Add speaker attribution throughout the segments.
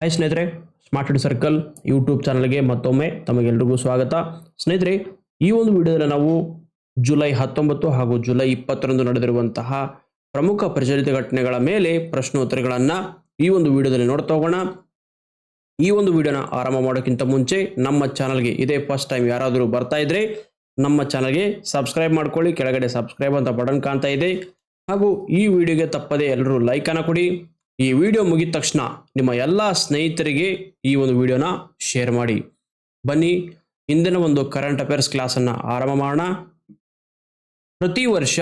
Speaker 1: Hi ಸ್ನೇಹಿತರೆ smart study circle YouTube ಚಾನಲ್ಗೆ ಮತ್ತೊಮ್ಮೆ ತಮಗೆಲ್ರಿಗೂ ಸ್ವಾಗತ. ಸ್ನೇಹಿತರೆ, ಈ ಒಂದು ವಿಡಿಯೋದಲ್ಲಿ ನಾವು ಜುಲೈ ಹತ್ತೊಂಬತ್ತು ಹಾಗೂ ಜುಲೈ ಇಪ್ಪತ್ತರಂದು ನಡೆದಿರುವಂತಹ ಪ್ರಮುಖ ಪ್ರಚಲಿತ ಘಟನೆಗಳ ಮೇಲೆ ಪ್ರಶ್ನೋತ್ತರಗಳನ್ನು ಈ ಒಂದು ವಿಡಿಯೋದಲ್ಲಿ ನೋಡ್ತಾ ಹೋಗೋಣ. ಈ ಒಂದು ವಿಡಿಯೋನ ಆರಂಭ ಮಾಡೋಕ್ಕಿಂತ ಮುಂಚೆ ನಮ್ಮ ಚಾನಲ್ಗೆ ಇದೇ ಫಸ್ಟ್ ಟೈಮ್ ಯಾರಾದರೂ ಬರ್ತಾ ಇದ್ರೆ ನಮ್ಮ ಚಾನಲ್ಗೆ ಸಬ್ಸ್ಕ್ರೈಬ್ ಮಾಡ್ಕೊಳ್ಳಿ, ಕೆಳಗಡೆ ಸಬ್ಸ್ಕ್ರೈಬ್ ಅಂತ ಬಟನ್ ಕಾಣ್ತಾ ಇದೆ. ಹಾಗೂ ಈ ವಿಡಿಯೋಗೆ ತಪ್ಪದೆ ಎಲ್ಲರೂ ಲೈಕನ್ನು ಕೊಡಿ. ಈ ವಿಡಿಯೋ ಮುಗಿದ ತಕ್ಷಣ ನಿಮ್ಮ ಎಲ್ಲ ಸ್ನೇಹಿತರಿಗೆ ಈ ಒಂದು ವಿಡಿಯೋನ ಶೇರ್ ಮಾಡಿ. ಬನ್ನಿ, ಇಂದಿನ ಒಂದು ಕರೆಂಟ್ ಅಫೇರ್ಸ್ ಕ್ಲಾಸನ್ನು ಆರಂಭ ಮಾಡೋಣ. ಪ್ರತಿ ವರ್ಷ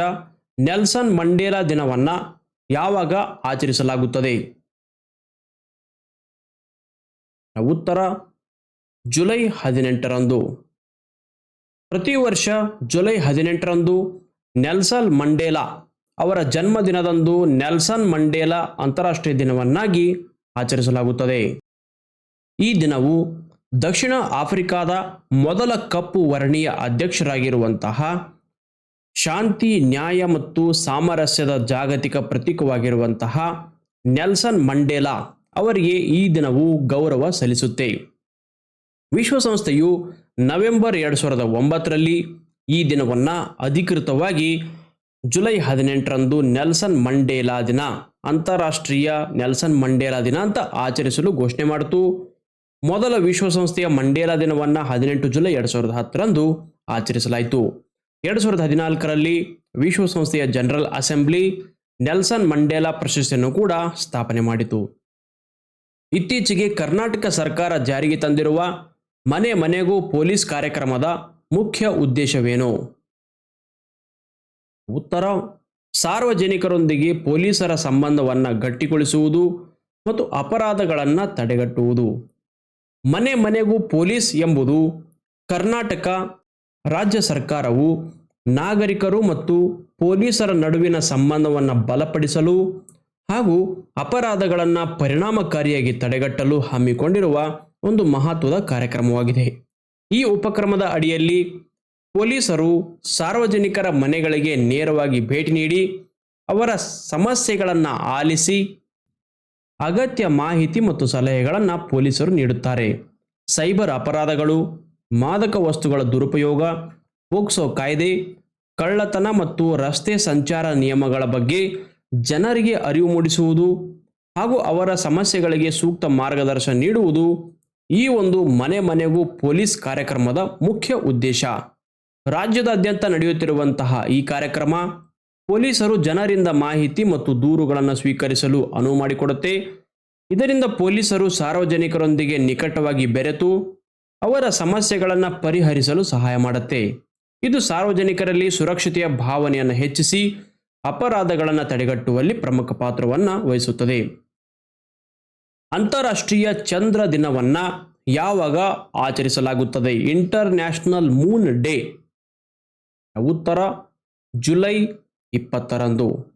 Speaker 1: ನೆಲ್ಸನ್ ಮಂಡೇಲಾ ದಿನವನ್ನ ಯಾವಾಗ ಆಚರಿಸಲಾಗುತ್ತದೆ? ಉತ್ತರ, ಜುಲೈ ಹದಿನೆಂಟರಂದು. ಪ್ರತಿ ವರ್ಷ ಜುಲೈ ಹದಿನೆಂಟರಂದು ನೆಲ್ಸನ್ ಮಂಡೇಲಾ ಅವರ ಜನ್ಮದಿನದಂದು ನೆಲ್ಸನ್ ಮಂಡೇಲಾ ಅಂತಾರಾಷ್ಟ್ರೀಯ ದಿನವನ್ನಾಗಿ ಆಚರಿಸಲಾಗುತ್ತದೆ. ಈ ದಿನವು ದಕ್ಷಿಣ ಆಫ್ರಿಕಾದ ಮೊದಲ ಕಪ್ಪು ವರ್ಣೀಯ ಅಧ್ಯಕ್ಷರಾಗಿರುವಂತಹ ಶಾಂತಿ, ನ್ಯಾಯ ಮತ್ತು ಸಾಮರಸ್ಯದ ಜಾಗತಿಕ ಪ್ರತೀಕವಾಗಿರುವಂತಹ ನೆಲ್ಸನ್ ಮಂಡೇಲಾ ಅವರಿಗೆ ಈ ದಿನವು ಗೌರವ ಸಲ್ಲಿಸುತ್ತೆ. ವಿಶ್ವಸಂಸ್ಥೆಯು ನವೆಂಬರ್ ಎರಡು ಸಾವಿರದ ಒಂಬತ್ತರಲ್ಲಿ ಈ ದಿನವನ್ನು ಅಧಿಕೃತವಾಗಿ ಜುಲೈ ಹದಿನೆಂಟರಂದು ನೆಲ್ಸನ್ ಮಂಡೇಲಾ ದಿನ, ಅಂತಾರಾಷ್ಟ್ರೀಯ ನೆಲ್ಸನ್ ಮಂಡೇಲಾ ದಿನ ಅಂತ ಆಚರಿಸಲು ಘೋಷಣೆ ಮಾಡಿತು. ಮೊದಲ ವಿಶ್ವಸಂಸ್ಥೆಯ ಮಂಡೇಲಾ ದಿನವನ್ನು ಹದಿನೆಂಟು ಜುಲೈ ಎರಡು ಸಾವಿರದ ಹತ್ತರಂದು ಆಚರಿಸಲಾಯಿತು. ಎರಡು ಸಾವಿರದ ಹದಿನಾಲ್ಕರಲ್ಲಿ ವಿಶ್ವಸಂಸ್ಥೆಯ ಜನರಲ್ ಅಸೆಂಬ್ಲಿ ನೆಲ್ಸನ್ ಮಂಡೇಲಾ ಪ್ರಶಸ್ತಿಯನ್ನು ಕೂಡ ಸ್ಥಾಪನೆ ಮಾಡಿತು. ಇತ್ತೀಚೆಗೆ ಕರ್ನಾಟಕ ಸರ್ಕಾರ ಜಾರಿಗೆ ತಂದಿರುವ ಮನೆ ಮನೆಗೂ ಪೊಲೀಸ್ ಕಾರ್ಯಕ್ರಮದ ಮುಖ್ಯ ಉದ್ದೇಶವೇನು? ಉತ್ತರ, ಸಾರ್ವಜನಿಕರೊಂದಿಗೆ ಪೊಲೀಸರ ಸಂಬಂಧವನ್ನು ಗಟ್ಟಿಗೊಳಿಸುವುದು ಮತ್ತು ಅಪರಾಧಗಳನ್ನು ತಡೆಗಟ್ಟುವುದು. ಮನೆ ಮನೆಗೂ ಪೊಲೀಸ್ ಎಂಬುದು ಕರ್ನಾಟಕ ರಾಜ್ಯ ಸರ್ಕಾರವು ನಾಗರಿಕರು ಮತ್ತು ಪೊಲೀಸರ ನಡುವಿನ ಸಂಬಂಧವನ್ನು ಬಲಪಡಿಸಲು ಹಾಗೂ ಅಪರಾಧಗಳನ್ನು ಪರಿಣಾಮಕಾರಿಯಾಗಿ ತಡೆಗಟ್ಟಲು ಹಮ್ಮಿಕೊಂಡಿರುವ ಒಂದು ಮಹತ್ವದ ಕಾರ್ಯಕ್ರಮವಾಗಿದೆ. ಈ ಉಪಕ್ರಮದ ಅಡಿಯಲ್ಲಿ ಪೊಲೀಸರು ಸಾರ್ವಜನಿಕರ ಮನೆಗಳಿಗೆ ನೇರವಾಗಿ ಭೇಟಿ ನೀಡಿ ಅವರ ಸಮಸ್ಯೆಗಳನ್ನು ಆಲಿಸಿ ಅಗತ್ಯ ಮಾಹಿತಿ ಮತ್ತು ಸಲಹೆಗಳನ್ನು ಪೊಲೀಸರು ನೀಡುತ್ತಾರೆ. ಸೈಬರ್ ಅಪರಾಧಗಳು, ಮಾದಕ ವಸ್ತುಗಳ ದುರುಪಯೋಗ, ಪೋಕ್ಸೋ ಕಾಯ್ದೆ, ಕಳ್ಳತನ ಮತ್ತು ರಸ್ತೆ ಸಂಚಾರ ನಿಯಮಗಳ ಬಗ್ಗೆ ಜನರಿಗೆ ಅರಿವು ಮೂಡಿಸುವುದು ಹಾಗೂ ಅವರ ಸಮಸ್ಯೆಗಳಿಗೆ ಸೂಕ್ತ ಮಾರ್ಗದರ್ಶನ ನೀಡುವುದು ಈ ಒಂದು ಮನೆ ಮನೆಗೂ ಪೊಲೀಸ್ ಕಾರ್ಯಕ್ರಮದ ಮುಖ್ಯ ಉದ್ದೇಶ. ರಾಜ್ಯದಾದ್ಯಂತ ನಡೆಯುತ್ತಿರುವಂತಹ ಈ ಕಾರ್ಯಕ್ರಮ ಪೊಲೀಸರು ಜನರಿಂದ ಮಾಹಿತಿ ಮತ್ತು ದೂರುಗಳನ್ನು ಸ್ವೀಕರಿಸಲು ಅನುವು ಮಾಡಿಕೊಡುತ್ತೆ. ಇದರಿಂದ ಪೊಲೀಸರು ಸಾರ್ವಜನಿಕರೊಂದಿಗೆ ನಿಕಟವಾಗಿ ಬೆರೆತು ಅವರ ಸಮಸ್ಯೆಗಳನ್ನು ಪರಿಹರಿಸಲು ಸಹಾಯ ಮಾಡುತ್ತೆ. ಇದು ಸಾರ್ವಜನಿಕರಲ್ಲಿ ಸುರಕ್ಷತೆಯ ಭಾವನೆಯನ್ನು ಹೆಚ್ಚಿಸಿ ಅಪರಾಧಗಳನ್ನು ತಡೆಗಟ್ಟುವಲ್ಲಿ ಪ್ರಮುಖ ಪಾತ್ರವನ್ನು ವಹಿಸುತ್ತದೆ. ಅಂತಾರಾಷ್ಟ್ರೀಯ ಚಂದ್ರ ದಿನವನ್ನು ಯಾವಾಗ ಆಚರಿಸಲಾಗುತ್ತದೆ? ಇಂಟರ್ನ್ಯಾಷನಲ್ ಮೂನ್ ಡೇ ಉತ್ತರ ಜುಲೈ ಇಪ್ಪತ್ತರಂದು.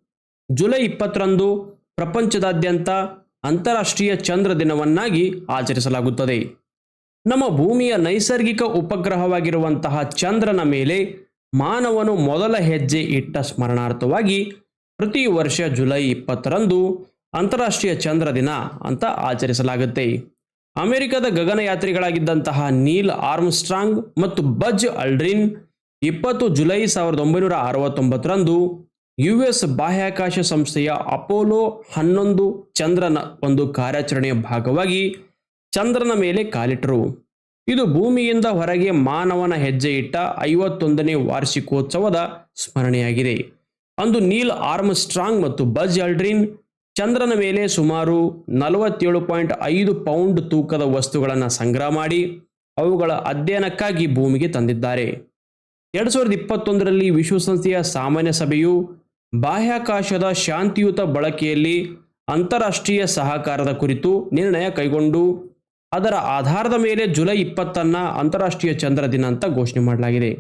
Speaker 1: ಜುಲೈ ಇಪ್ಪತ್ತರಂದು ಪ್ರಪಂಚದಾದ್ಯಂತ ಅಂತಾರಾಷ್ಟ್ರೀಯ ಚಂದ್ರ ದಿನವನ್ನಾಗಿ ಆಚರಿಸಲಾಗುತ್ತದೆ. ನಮ್ಮ ಭೂಮಿಯ ನೈಸರ್ಗಿಕ ಉಪಗ್ರಹವಾಗಿರುವಂತಹ ಚಂದ್ರನ ಮೇಲೆ ಮಾನವನು ಮೊದಲ ಹೆಜ್ಜೆ ಇಟ್ಟ ಸ್ಮರಣಾರ್ಥವಾಗಿ ಪ್ರತಿ ವರ್ಷ ಜುಲೈ ಇಪ್ಪತ್ತರಂದು ಅಂತಾರಾಷ್ಟ್ರೀಯ ಚಂದ್ರ ದಿನ ಅಂತ ಆಚರಿಸಲಾಗುತ್ತೆ. ಅಮೆರಿಕದ ಗಗನಯಾತ್ರಿಗಳಾಗಿದ್ದಂತಹ ನೀಲ್ ಆರ್ಮ್ಸ್ಟ್ರಾಂಗ್ ಮತ್ತು ಬಜ್ ಅಲ್ಡ್ರಿನ್ ಇಪ್ಪತ್ತು ಜುಲೈ ಸಾವಿರದ ಒಂಬೈನೂರ ಅರವತ್ತೊಂಬತ್ತರಂದು ಯು ಎಸ್ ಬಾಹ್ಯಾಕಾಶ ಸಂಸ್ಥೆಯ ಅಪೋಲೋ ಹನ್ನೊಂದು ಚಂದ್ರನ ಒಂದು ಕಾರ್ಯಾಚರಣೆಯ ಭಾಗವಾಗಿ ಚಂದ್ರನ ಮೇಲೆ ಕಾಲಿಟ್ಟರು. ಇದು ಭೂಮಿಯಿಂದ ಹೊರಗೆ ಮಾನವನ ಹೆಜ್ಜೆ ಇಟ್ಟ ಐವತ್ತೊಂದನೇ ವಾರ್ಷಿಕೋತ್ಸವದ ಸ್ಮರಣೆಯಾಗಿದೆ. ಅಂದು ನೀಲ್ ಆರ್ಮ್ ಸ್ಟ್ರಾಂಗ್ ಮತ್ತು ಬಜ್ ಅಲ್ಡ್ರಿನ್ ಚಂದ್ರನ ಮೇಲೆ ಸುಮಾರು ನಲವತ್ತೇಳು ಪಾಯಿಂಟ್ ಐದು ಪೌಂಡ್ ತೂಕದ ವಸ್ತುಗಳನ್ನು ಸಂಗ್ರಹ ಮಾಡಿ ಅವುಗಳ ಅಧ್ಯಯನಕ್ಕಾಗಿ ಭೂಮಿಗೆ ತಂದಿದ್ದಾರೆ. ಎರಡು ಸಾವಿರದ ಇಪ್ಪತ್ತೊಂದರಲ್ಲಿ ವಿಶ್ವಸಂಸ್ಥೆಯ ಸಾಮಾನ್ಯ ಸಭೆಯು ಬಾಹ್ಯಾಕಾಶದ ಶಾಂತಿಯುತ ಬಳಕೆಯಲ್ಲಿ ಅಂತಾರಾಷ್ಟ್ರೀಯ ಸಹಕಾರದ ಕುರಿತು ನಿರ್ಣಯ ಕೈಗೊಂಡು, ಅದರ ಆಧಾರದ ಮೇಲೆ ಜುಲೈ ಇಪ್ಪತ್ತನ್ನ ಅಂತಾರಾಷ್ಟ್ರೀಯ ಚಂದ್ರ ದಿನ ಅಂತ ಘೋಷಣೆ ಮಾಡಲಾಗಿದೆ.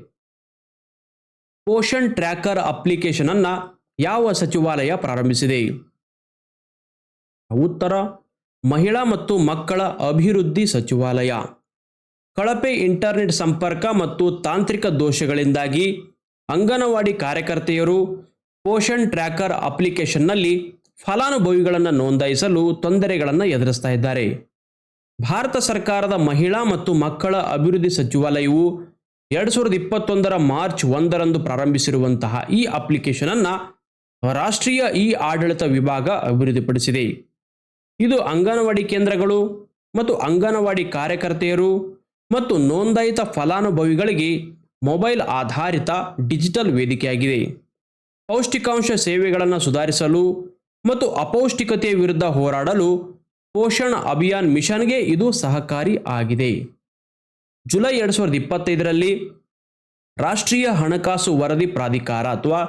Speaker 1: ಪೋಷಣ್ ಟ್ರ್ಯಾಕರ್ ಅಪ್ಲಿಕೇಶನ್ ಅನ್ನ ಯಾವ ಸಚಿವಾಲಯ ಪ್ರಾರಂಭಿಸಿದೆ? ಉತ್ತರ, ಮಹಿಳಾ ಮತ್ತು ಮಕ್ಕಳ ಅಭಿವೃದ್ಧಿ ಸಚಿವಾಲಯ. ಕಳಪೆ ಇಂಟರ್ನೆಟ್ ಸಂಪರ್ಕ ಮತ್ತು ತಾಂತ್ರಿಕ ದೋಷಗಳಿಂದಾಗಿ ಅಂಗನವಾಡಿ ಕಾರ್ಯಕರ್ತೆಯರು ಪೋಷಣ್ ಟ್ರ್ಯಾಕರ್ ಅಪ್ಲಿಕೇಶನ್ನಲ್ಲಿ ಫಲಾನುಭವಿಗಳನ್ನು ನೋಂದಾಯಿಸಲು ತೊಂದರೆಗಳನ್ನು ಎದುರಿಸ್ತಾ ಇದ್ದಾರೆ. ಭಾರತ ಸರ್ಕಾರದ ಮಹಿಳಾ ಮತ್ತು ಮಕ್ಕಳ ಅಭಿವೃದ್ಧಿ ಸಚಿವಾಲಯವು ಎರಡು ಸಾವಿರದ ಇಪ್ಪತ್ತೊಂದರ ಮಾರ್ಚ್ ಒಂದರಂದು ಪ್ರಾರಂಭಿಸಿರುವಂತಹ ಈ ಅಪ್ಲಿಕೇಶನ್ ಅನ್ನ ರಾಷ್ಟ್ರೀಯ ಇ ಆಡಳಿತ ವಿಭಾಗ ಅಭಿವೃದ್ಧಿಪಡಿಸಿದೆ. ಇದು ಅಂಗನವಾಡಿ ಕೇಂದ್ರಗಳು ಮತ್ತು ಅಂಗನವಾಡಿ ಕಾರ್ಯಕರ್ತೆಯರು ಮತ್ತು ನೋಂದಾಯಿತ ಫಲಾನುಭವಿಗಳಿಗೆ ಮೊಬೈಲ್ ಆಧಾರಿತ ಡಿಜಿಟಲ್ ವೇದಿಕೆಯಾಗಿದೆ. ಪೌಷ್ಟಿಕಾಂಶ ಸೇವೆಗಳನ್ನು ಸುಧಾರಿಸಲು ಮತ್ತು ಅಪೌಷ್ಟಿಕತೆಯ ವಿರುದ್ಧ ಹೋರಾಡಲು ಪೋಷಣ್ ಅಭಿಯಾನ್ ಮಿಷನ್ಗೆ ಇದು ಸಹಕಾರಿ ಆಗಿದೆ. ಜುಲೈ ಎರಡು ಸಾವಿರದ ಇಪ್ಪತ್ತೈದರಲ್ಲಿ ರಾಷ್ಟ್ರೀಯ ಹಣಕಾಸು ವರದಿ ಪ್ರಾಧಿಕಾರ ಅಥವಾ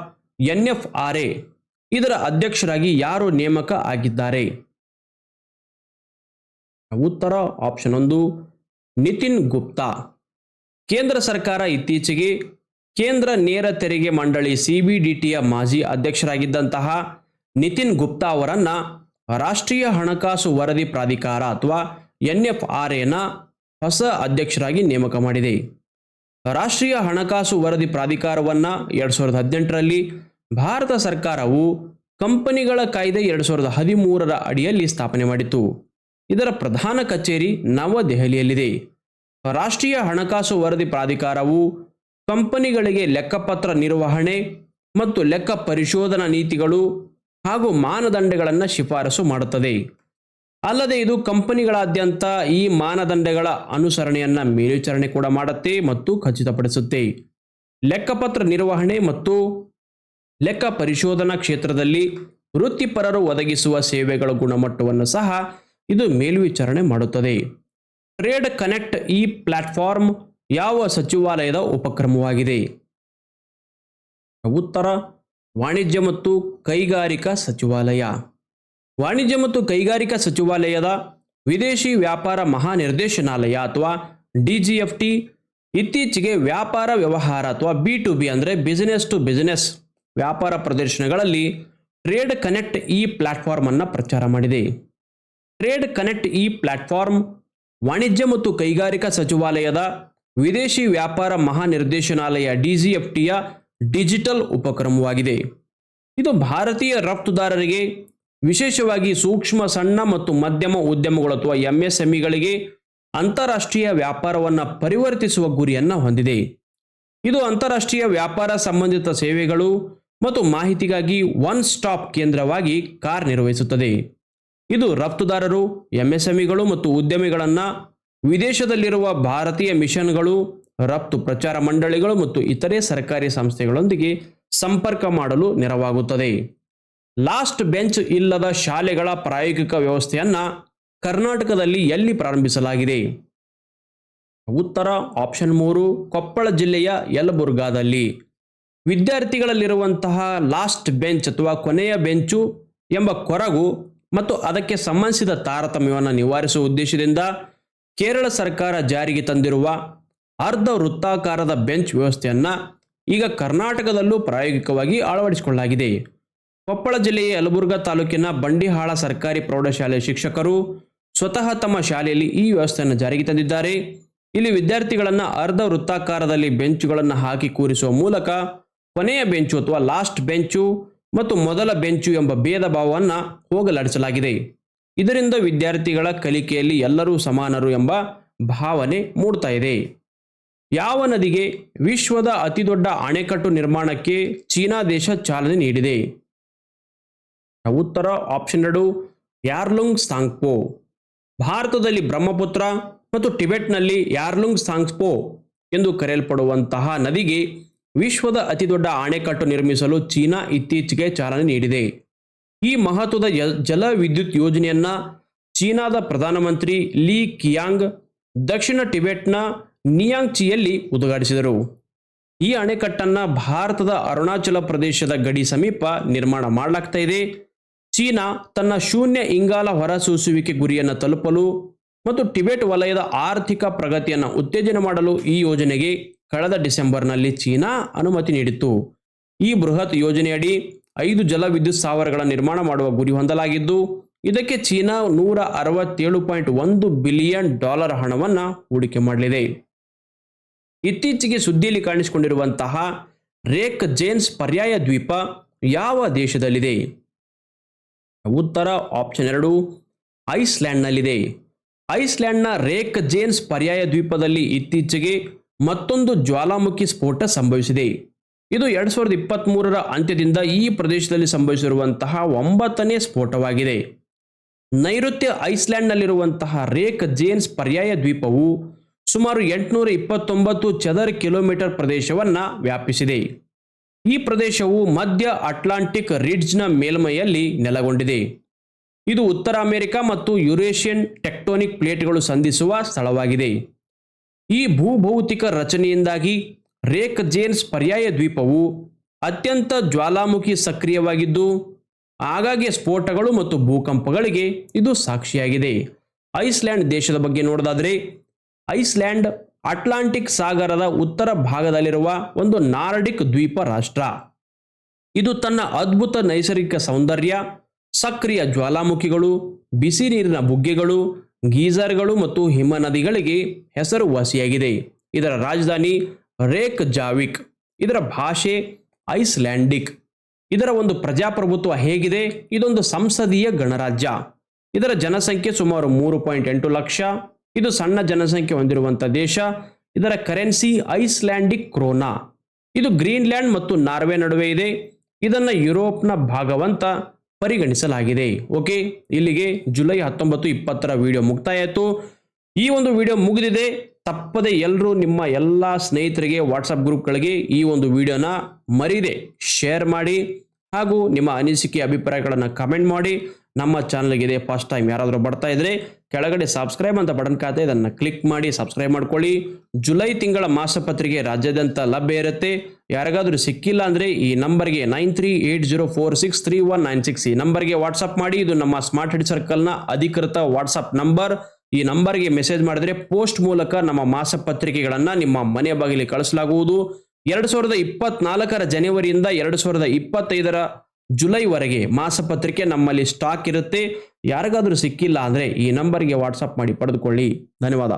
Speaker 1: ಎನ್ ಎಫ್ ಆರ್ ಎ ಇದರ ಅಧ್ಯಕ್ಷರಾಗಿ ಯಾರು ನೇಮಕ ಆಗಿದ್ದಾರೆ? ಉತ್ತರ ಆಪ್ಷನ್ ಒಂದು ನಿತಿನ್ ಗುಪ್ತಾ. ಕೇಂದ್ರ ಸರ್ಕಾರ ಇತ್ತೀಚೆಗೆ ಕೇಂದ್ರ ನೇರ ತೆರಿಗೆ ಮಂಡಳಿ ಸಿಬಿಡಿಟಿಯ ಮಾಜಿ ಅಧ್ಯಕ್ಷರಾಗಿದ್ದಂತಹ ನಿತಿನ್ ಗುಪ್ತಾ ಅವರನ್ನ ರಾಷ್ಟ್ರೀಯ ಹಣಕಾಸು ವರದಿ ಪ್ರಾಧಿಕಾರ ಅಥವಾ ಎನ್ ಎಫ್ ಆರ್ ಎನ ಹೊಸ ಅಧ್ಯಕ್ಷರಾಗಿ ನೇಮಕ ಮಾಡಿದೆ. ರಾಷ್ಟ್ರೀಯ ಹಣಕಾಸು ವರದಿ ಪ್ರಾಧಿಕಾರವನ್ನು ಎರಡು ಸಾವಿರದ ಹದಿನೆಂಟರಲ್ಲಿ ಭಾರತ ಸರ್ಕಾರವು ಕಂಪನಿಗಳ ಕಾಯ್ದೆ ಎರಡು ಸಾವಿರದ ಹದಿಮೂರರ ಅಡಿಯಲ್ಲಿ ಸ್ಥಾಪನೆ ಮಾಡಿತು ಇದರ ಪ್ರಧಾನ ಕಚೇರಿ ನವದೆಹಲಿಯಲ್ಲಿದೆ. ರಾಷ್ಟ್ರೀಯ ಹಣಕಾಸು ವರದಿ ಪ್ರಾಧಿಕಾರವು ಕಂಪನಿಗಳಿಗೆ ಲೆಕ್ಕಪತ್ರ ನಿರ್ವಹಣೆ ಮತ್ತು ಲೆಕ್ಕ ಪರಿಶೋಧನಾ ನೀತಿಗಳು ಹಾಗೂ ಮಾನದಂಡಗಳನ್ನು ಶಿಫಾರಸು ಮಾಡುತ್ತದೆ. ಅಲ್ಲದೆ ಇದು ಕಂಪನಿಗಳಾದ್ಯಂತ ಈ ಮಾನದಂಡಗಳ ಅನುಸರಣೆಯನ್ನು ಮೇಲ್ವಿಚಾರಣೆ ಕೂಡ ಮಾಡುತ್ತೆ ಮತ್ತು ಖಚಿತಪಡಿಸುತ್ತೆ. ಲೆಕ್ಕಪತ್ರ ನಿರ್ವಹಣೆ ಮತ್ತು ಲೆಕ್ಕ ಪರಿಶೋಧನಾ ಕ್ಷೇತ್ರದಲ್ಲಿ ವೃತ್ತಿಪರರು ಒದಗಿಸುವ ಸೇವೆಗಳ ಗುಣಮಟ್ಟವನ್ನು ಸಹ ಇದು ಮೇಲ್ವಿಚಾರಣೆ ಮಾಡುತ್ತದೆ. ಟ್ರೇಡ್ ಕನೆಕ್ಟ್ ಈ ಪ್ಲಾಟ್ಫಾರ್ಮ್ ಯಾವ ಸಚಿವಾಲಯದ ಉಪಕ್ರಮವಾಗಿದೆ? ಉತ್ತರ, ವಾಣಿಜ್ಯ ಮತ್ತು ಕೈಗಾರಿಕಾ ಸಚಿವಾಲಯ. ವಾಣಿಜ್ಯ ಮತ್ತು ಕೈಗಾರಿಕಾ ಸಚಿವಾಲಯದ ವಿದೇಶಿ ವ್ಯಾಪಾರ ಮಹಾನಿರ್ದೇಶನಾಲಯ ಅಥವಾ ಡಿಜಿಎಫ್ಟಿ ಇತ್ತೀಚೆಗೆ ವ್ಯಾಪಾರ ವ್ಯವಹಾರ ಅಥವಾ ಬಿ ಟು ಬಿ ಅಂದರೆ ಬಿಸಿನೆಸ್ ಟು ಬಿಸಿನೆಸ್ ವ್ಯಾಪಾರ ಪ್ರದರ್ಶನಗಳಲ್ಲಿ ಟ್ರೇಡ್ ಕನೆಕ್ಟ್ ಈ ಪ್ಲಾಟ್ಫಾರ್ಮ್ ಅನ್ನು ಪ್ರಚಾರ ಮಾಡಿದೆ. ಟ್ರೇಡ್ ಕನೆಕ್ಟ್ ಈ ಪ್ಲಾಟ್ಫಾರ್ಮ್ ವಾಣಿಜ್ಯ ಮತ್ತು ಕೈಗಾರಿಕಾ ಸಚಿವಾಲಯದ ವಿದೇಶಿ ವ್ಯಾಪಾರ ಮಹಾನಿರ್ದೇಶನಾಲಯ ಡಿಜಿಎಫ್ಟಿಯ ಡಿಜಿಟಲ್ ಉಪಕ್ರಮವಾಗಿದೆ. ಇದು ಭಾರತೀಯ ರಫ್ತುದಾರರಿಗೆ ವಿಶೇಷವಾಗಿ ಸೂಕ್ಷ್ಮ, ಸಣ್ಣ ಮತ್ತು ಮಧ್ಯಮ ಉದ್ಯಮಗಳು ಅಥವಾ ಎಂಎಸ್ಎಂಇಗಳಿಗೆ ಅಂತಾರಾಷ್ಟ್ರೀಯ ವ್ಯಾಪಾರವನ್ನು ಪರಿವರ್ತಿಸುವ ಗುರಿಯನ್ನು ಹೊಂದಿದೆ. ಇದು ಅಂತಾರಾಷ್ಟ್ರೀಯ ವ್ಯಾಪಾರ ಸಂಬಂಧಿತ ಸೇವೆಗಳು ಮತ್ತು ಮಾಹಿತಿಗಾಗಿ ಒನ್ ಸ್ಟಾಪ್ ಕೇಂದ್ರವಾಗಿ ಕಾರ್ಯನಿರ್ವಹಿಸುತ್ತದೆ. ಇದು ರಫ್ತುದಾರರು, ಎಂಎಸ್ಎಂಇಗಳು ಮತ್ತು ಉದ್ಯಮಿಗಳನ್ನು ವಿದೇಶದಲ್ಲಿರುವ ಭಾರತೀಯ ಮಿಷನ್ಗಳು, ರಫ್ತು ಪ್ರಚಾರ ಮಂಡಳಿಗಳು ಮತ್ತು ಇತರೆ ಸರ್ಕಾರಿ ಸಂಸ್ಥೆಗಳೊಂದಿಗೆ ಸಂಪರ್ಕ ಮಾಡಲು ನೆರವಾಗುತ್ತದೆ. ಲಾಸ್ಟ್ ಬೆಂಚ್ ಇಲ್ಲದ ಶಾಲೆಗಳ ಪ್ರಾಯೋಗಿಕ ವ್ಯವಸ್ಥೆಯನ್ನು ಕರ್ನಾಟಕದಲ್ಲಿ ಎಲ್ಲಿ ಪ್ರಾರಂಭಿಸಲಾಗಿದೆ? ಉತ್ತರ ಆಪ್ಷನ್ ಮೂರು, ಕೊಪ್ಪಳ ಜಿಲ್ಲೆಯ ಯಲಬುರ್ಗಾದಲ್ಲಿ. ವಿದ್ಯಾರ್ಥಿಗಳಲ್ಲಿರುವಂತಹ ಲಾಸ್ಟ್ ಬೆಂಚ್ ಅಥವಾ ಕೊನೆಯ ಬೆಂಚು ಎಂಬ ಕೊರಗು ಮತ್ತು ಅದಕ್ಕೆ ಸಂಬಂಧಿಸಿದ ತಾರತಮ್ಯವನ್ನು ನಿವಾರಿಸುವ ಉದ್ದೇಶದಿಂದ ಕೇರಳ ಸರ್ಕಾರ ಜಾರಿಗೆ ತಂದಿರುವ ಅರ್ಧ ವೃತ್ತಾಕಾರದ ಬೆಂಚ್ ವ್ಯವಸ್ಥೆಯನ್ನು ಈಗ ಕರ್ನಾಟಕದಲ್ಲೂ ಪ್ರಾಯೋಗಿಕವಾಗಿ ಅಳವಡಿಸಿಕೊಳ್ಳಲಾಗಿದೆ. ಕೊಪ್ಪಳ ಜಿಲ್ಲೆಯ ಯಲಬುರ್ಗಾ ತಾಲೂಕಿನ ಬಂಡಿಹಾಳ ಸರ್ಕಾರಿ ಪ್ರೌಢಶಾಲೆಯ ಶಿಕ್ಷಕರು ಸ್ವತಃ ತಮ್ಮ ಶಾಲೆಯಲ್ಲಿ ಈ ವ್ಯವಸ್ಥೆಯನ್ನು ಜಾರಿಗೆ ತಂದಿದ್ದಾರೆ. ಇಲ್ಲಿ ವಿದ್ಯಾರ್ಥಿಗಳನ್ನು ಅರ್ಧ ವೃತ್ತಾಕಾರದಲ್ಲಿ ಬೆಂಚುಗಳನ್ನು ಹಾಕಿ ಕೂರಿಸುವ ಮೂಲಕ ಕೊನೆಯ ಬೆಂಚು ಅಥವಾ ಲಾಸ್ಟ್ ಬೆಂಚು ಮತ್ತು ಮೊದಲ ಬೆಂಚು ಎಂಬ ಭೇದ ಭಾವವನ್ನು ಹೋಗಲಾಡಿಸಲಾಗಿದೆ. ಇದರಿಂದ ವಿದ್ಯಾರ್ಥಿಗಳ ಕಲಿಕೆಯಲ್ಲಿ ಎಲ್ಲರೂ ಸಮಾನರು ಎಂಬ ಭಾವನೆ ಮೂಡ್ತಾ ಇದೆ. ಯಾವ ನದಿಗೆ ವಿಶ್ವದ ಅತಿದೊಡ್ಡ ಅಣೆಕಟ್ಟು ನಿರ್ಮಾಣಕ್ಕೆ ಚೀನಾ ದೇಶ ಚಾಲನೆ ನೀಡಿದೆ? ಉತ್ತರ ಆಪ್ಷನ್ ಎರಡು, ಯಾರ್ಲುಂಗ್ ಸಾಂಗ್ಪೋ. ಭಾರತದಲ್ಲಿ ಬ್ರಹ್ಮಪುತ್ರ ಮತ್ತು ಟಿಬೆಟ್ನಲ್ಲಿ ಯಾರ್ಲುಂಗ್ ಸಾಂಗ್ಪೋ ಎಂದು ಕರೆಯಲ್ಪಡುವಂತಹ ನದಿಗೆ ವಿಶ್ವದ ಅತಿದೊಡ್ಡ ಅಣೆಕಟ್ಟು ನಿರ್ಮಿಸಲು ಚೀನಾ ಇತ್ತೀಚೆಗೆ ಚಾಲನೆ ನೀಡಿದೆ. ಈ ಮಹತ್ವದ ಜಲ ವಿದ್ಯುತ್ ಯೋಜನೆಯನ್ನ ಚೀನಾದ ಪ್ರಧಾನಮಂತ್ರಿ ಲೀ ಕಿಯಾಂಗ್, ದಕ್ಷಿಣ ಟಿಬೆಟ್ನ ನಿಯಾಂಗ್ಚಿಯಲ್ಲಿ ಉದ್ಘಾಟಿಸಿದರು. ಈ ಅಣೆಕಟ್ಟನ್ನು ಭಾರತದ ಅರುಣಾಚಲ ಪ್ರದೇಶದ ಗಡಿ ಸಮೀಪ ನಿರ್ಮಾಣ ಮಾಡಲಾಗ್ತಾ ಇದೆ. ಚೀನಾ ತನ್ನ ಶೂನ್ಯ ಇಂಗಾಲ ಹೊರಸೂಸುವಿಕೆ ಗುರಿಯನ್ನು ತಲುಪಲು ಮತ್ತು ಟಿಬೆಟ್ ವಲಯದ ಆರ್ಥಿಕ ಪ್ರಗತಿಯನ್ನು ಉತ್ತೇಜನ ಮಾಡಲು ಈ ಯೋಜನೆಗೆ ಕಳೆದ ಡಿಸೆಂಬರ್ನಲ್ಲಿ ಚೀನಾ ಅನುಮತಿ ನೀಡಿತ್ತು. ಈ ಬೃಹತ್ ಯೋಜನೆಯಡಿ ಐದು ಜಲವಿದ್ಯುತ್ ಸ್ಥಾವರಗಳ ನಿರ್ಮಾಣ ಮಾಡುವ ಗುರಿ ಹೊಂದಲಾಗಿದ್ದು, ಇದಕ್ಕೆ ಚೀನಾ ನೂರ ಅರವತ್ತೇಳು ಪಾಯಿಂಟ್ ಒಂದು ಬಿಲಿಯನ್ ಡಾಲರ್ ಹಣವನ್ನು ಹೂಡಿಕೆ ಮಾಡಲಿದೆ. ಇತ್ತೀಚೆಗೆ ಸುದ್ದಿಯಲ್ಲಿ ಕಾಣಿಸಿಕೊಂಡಿರುವಂತಹ ರೇಕ್ ಜೇನ್ಸ್ ಪರ್ಯಾಯ ದ್ವೀಪ ಯಾವ ದೇಶದಲ್ಲಿದೆ? ಉತ್ತರ ಆಪ್ಷನ್ ಎರಡು, ಐಸ್ಲ್ಯಾಂಡ್ನಲ್ಲಿದೆ. ಐಸ್ಲ್ಯಾಂಡ್ನ ರೇಕ್ ಜೇನ್ಸ್ ಪರ್ಯಾಯ ದ್ವೀಪದಲ್ಲಿ ಇತ್ತೀಚೆಗೆ ಮತ್ತೊಂದು ಜ್ವಾಲಾಮುಖಿ ಸ್ಫೋಟ ಸಂಭವಿಸಿದೆ. ಇದು ಎರಡ್ ಸಾವಿರದ ಇಪ್ಪತ್ತ್ ಮೂರರ ಅಂತ್ಯದಿಂದ ಈ ಪ್ರದೇಶದಲ್ಲಿ ಸಂಭವಿಸಿರುವಂತಹ ಒಂಬತ್ತನೇ ಸ್ಫೋಟವಾಗಿದೆ. ನೈಋತ್ಯ ಐಸ್ಲ್ಯಾಂಡ್ನಲ್ಲಿರುವಂತಹ ರೇಕ್ ಜೇನ್ಸ್ ಪರ್ಯಾಯ ದ್ವೀಪವು ಸುಮಾರು ಎಂಟುನೂರ ಇಪ್ಪತ್ತೊಂಬತ್ತು ಚದರ ಕಿಲೋಮೀಟರ್ ಪ್ರದೇಶವನ್ನು ವ್ಯಾಪಿಸಿದೆ. ಈ ಪ್ರದೇಶವು ಮಧ್ಯ ಅಟ್ಲಾಂಟಿಕ್ ರಿಡ್ಜ್ನ ಮೇಲ್ಮೈಯಲ್ಲಿ ನೆಲೆಗೊಂಡಿದೆ. ಇದು ಉತ್ತರ ಅಮೆರಿಕ ಮತ್ತು ಯುರೇಷಿಯನ್ ಟೆಕ್ಟೋನಿಕ್ ಪ್ಲೇಟ್ಗಳು ಸಂಧಿಸುವ ಸ್ಥಳವಾಗಿದೆ. ಈ ಭೂಭೌತಿಕ ರಚನೆಯಿಂದಾಗಿ ರೇಕ್ ಜೇನ್ಸ್ ಪರ್ಯಾಯ ದ್ವೀಪವು ಅತ್ಯಂತ ಜ್ವಾಲಾಮುಖಿ ಸಕ್ರಿಯವಾಗಿದ್ದು, ಆಗಾಗ್ಗೆ ಸ್ಫೋಟಗಳು ಮತ್ತು ಭೂಕಂಪಗಳಿಗೆ ಇದು ಸಾಕ್ಷಿಯಾಗಿದೆ. ಐಸ್ಲ್ಯಾಂಡ್ ದೇಶದ ಬಗ್ಗೆ ನೋಡೋದಾದರೆ, ಐಸ್ಲ್ಯಾಂಡ್ ಅಟ್ಲಾಂಟಿಕ್ ಸಾಗರದ ಉತ್ತರ ಭಾಗದಲ್ಲಿರುವ ಒಂದು ನಾರ್ಡಿಕ್ ದ್ವೀಪ ರಾಷ್ಟ್ರ. ಇದು ತನ್ನ ಅದ್ಭುತ ನೈಸರ್ಗಿಕ ಸೌಂದರ್ಯ, ಸಕ್ರಿಯ ಜ್ವಾಲಾಮುಖಿಗಳು, ಬಿಸಿ ನೀರಿನ ಬುಗ್ಗೆಗಳು ಗೀಜರ್ಗಳು ಮತ್ತು ಹಿಮನದಿಗಳಿಗೆ ಹೆಸರುವಾಸಿಯಾಗಿದೆ. ಇದರ ರಾಜಧಾನಿ ರೇಕ್ ಜಾವಿಕ್ ಇದರ ಭಾಷೆ ಐಸ್ಲ್ಯಾಂಡಿಕ್. ಇದರ ಒಂದು ಪ್ರಜಾಪ್ರಭುತ್ವ ಹೇಗಿದೆ? ಇದೊಂದು ಸಂಸದೀಯ ಗಣರಾಜ್ಯ. ಇದರ ಜನಸಂಖ್ಯೆ ಸುಮಾರು ಮೂರು ಪಾಯಿಂಟ್ ಎಂಟು ಲಕ್ಷ. ಇದು ಸಣ್ಣ ಜನಸಂಖ್ಯೆ ಹೊಂದಿರುವಂಥ ದೇಶ. ಇದರ ಕರೆನ್ಸಿ ಐಸ್ಲ್ಯಾಂಡಿಕ್ ಕ್ರೋನಾ. ಇದು ಗ್ರೀನ್ಲ್ಯಾಂಡ್ ಮತ್ತು ನಾರ್ವೆ ನಡುವೆ ಇದೆ. ಇದನ್ನು ಯುರೋಪ್ನ ಭಾಗವಂತ ಪರಿಗಣಿಸಲಾಗಿದೆ. ಓಕೆ, ಇಲ್ಲಿಗೆ ಜುಲೈ ಹತ್ತೊಂಬತ್ತು ಇಪ್ಪತ್ತರ ವಿಡಿಯೋ ಮುಕ್ತಾಯ ಆಯಿತು ಈ ಒಂದು ವಿಡಿಯೋ ಮುಗಿದಿದೆ. ತಪ್ಪದೆ ಎಲ್ಲರೂ ನಿಮ್ಮ ಎಲ್ಲ ಸ್ನೇಹಿತರಿಗೆ ವಾಟ್ಸಪ್ ಗ್ರೂಪ್ಗಳಿಗೆ ಈ ಒಂದು ವಿಡಿಯೋನ ಮರಿದೆ ಶೇರ್ ಮಾಡಿ ಹಾಗೂ ನಿಮ್ಮ ಅನಿಸಿಕೆ, ಅಭಿಪ್ರಾಯಗಳನ್ನು ಕಮೆಂಟ್ ಮಾಡಿ. ನಮ್ಮ ಚಾನಲ್ಗೆ ಇದೆ ಫಸ್ಟ್ ಟೈಮ್ ಯಾರಾದರೂ ಬರ್ತಾ ಇದ್ರೆ ಕೆಳಗಡೆ ಸಬ್ಸ್ಕ್ರೈಬ್ ಅಂತ ಬಟನ್ ಖಾತೆ ಇದನ್ನು ಕ್ಲಿಕ್ ಮಾಡಿ ಸಬ್ಸ್ಕ್ರೈಬ್ ಮಾಡ್ಕೊಳ್ಳಿ. ಜುಲೈ ತಿಂಗಳ ಮಾಸಪತ್ರಿಕೆ ರಾಜ್ಯಾದ್ಯಂತ ಲಭ್ಯ ಇರುತ್ತೆ. ಯಾರಿಗಾದ್ರೂ ಸಿಕ್ಕಿಲ್ಲ ಅಂದರೆ ಈ ನಂಬರ್ಗೆ nine three eight zero four six three one nine six ಈ ನಂಬರ್ಗೆ ವಾಟ್ಸಪ್ ಮಾಡಿ. ಇದು ನಮ್ಮ ಸ್ಮಾರ್ಟ್ ಹೆಡ್ ಸರ್ಕಲ್ನ ಅಧಿಕೃತ ವಾಟ್ಸಪ್ ನಂಬರ್. ಈ ನಂಬರ್ಗೆ ಮೆಸೇಜ್ ಮಾಡಿದ್ರೆ ಪೋಸ್ಟ್ ಮೂಲಕ ನಮ್ಮ ಮಾಸಪತ್ರಿಕೆಗಳನ್ನು ನಿಮ್ಮ ಮನೆ ಬಾಗಿಲಿ ಕಳಿಸಲಾಗುವುದು. ಎರಡು ಸಾವಿರದ ಇಪ್ಪತ್ನಾಲ್ಕರ ಜನವರಿಯಿಂದ ಎರಡು ಸಾವಿರದ ಇಪ್ಪತ್ತೈದರ ಜುಲೈವರೆಗೆ ಮಾಸಪತ್ರಿಕೆ ನಮ್ಮಲ್ಲಿ ಸ್ಟಾಕ್ ಇರುತ್ತೆ. ಯಾರಿಗಾದರೂ ಸಿಕ್ಕಿಲ್ಲ ಅಂದರೆ ಈ ನಂಬರ್ಗೆ ವಾಟ್ಸಪ್ ಮಾಡಿ ಪಡೆದುಕೊಳ್ಳಿ. ಧನ್ಯವಾದ.